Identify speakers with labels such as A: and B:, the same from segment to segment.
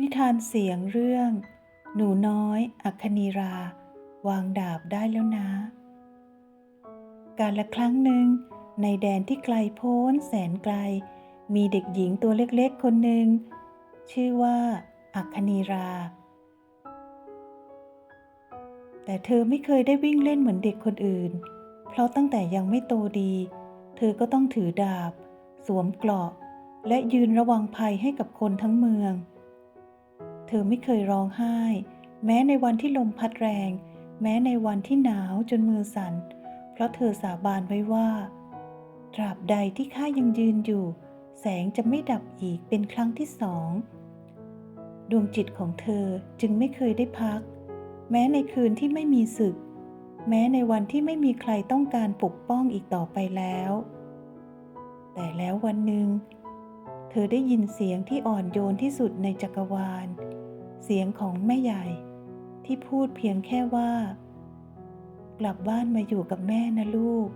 A: นิทานเสียงเรื่อง หนูน้อยอัคนีรา วางดาบได้แล้วนะ การละครั้งหนึ่ง ในแดนที่ไกลโพ้นแสนไกล มีเด็กหญิงตัวเล็กๆคนหนึ่ง ชื่อว่าอัคนีรา แต่เธอไม่เคยได้วิ่งเล่นเหมือนเด็กคนอื่น เพราะตั้งแต่ยังไม่โตดี เธอก็ต้องถือดาบ สวมเกราะ และยืนระวังภัยให้กับคนทั้งเมือง เธอไม่เคยร้องไห้ แม้ในวันที่ลมพัดแรง แม้ในวันที่หนาวจนมือสั่น เพราะเธอสาบานไว้ว่า ตราบใดที่ข้ายังยืนอยู่ แสงจะไม่ดับอีกเป็นครั้งที่สอง ดวงจิตของเธอจึงไม่เคยได้พัก แม้ในคืนที่ไม่มีศึก แม้ในวันที่ไม่มีใครต้องการปกป้องอีกต่อไปแล้ว แต่แล้ววันหนึ่งเธอได้ยินเสียงที่อ่อนโยนที่สุดในจักรวาล เสียงของแม่ใหญ่ที่พูดเพียงแค่ว่า กลับบ้านมาอยู่กับแม่นะลูก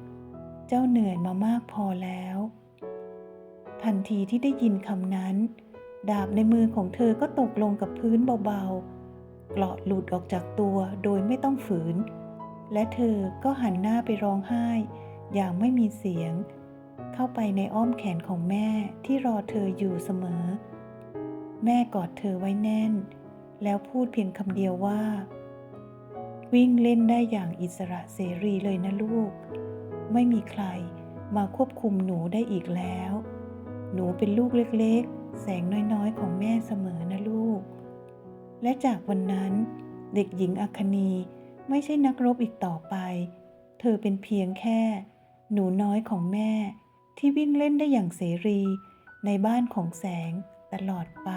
A: เจ้าเหนื่อยมามากพอแล้ว ทันทีที่ได้ยินคำนั้น ดาบในมือของเธอก็ตกลงกับพื้นเบาๆเกราะหลุดออกจากตัวโดยไม่ต้องฝืน และเธอก็หันหน้าไปร้องไห้ อย่างไม่มีเสียง เข้าไปในอ้อมแขนของแม่ที่รอเธออยู่เสมอ แม่กอดเธอไว้แน่น แล้วพูดเพียงคำเดียวว่า วิ่งเล่นได้อย่างอิสระเสรีเลยนะลูก ไม่มีใครมาควบคุมหนูได้อีกแล้ว หนูเป็นลูกเล็กๆ แสงน้อยๆ ของแม่เสมอนะลูก และจากวันนั้นเด็กหญิงอัคนีไม่ใช่นักรบอีกต่อไป เธอเป็นเพียงแค่ หนูน้อยของแม่ ที่วิ่งเล่นได้อย่างเสรี ในบ้านของแสงตลอดไป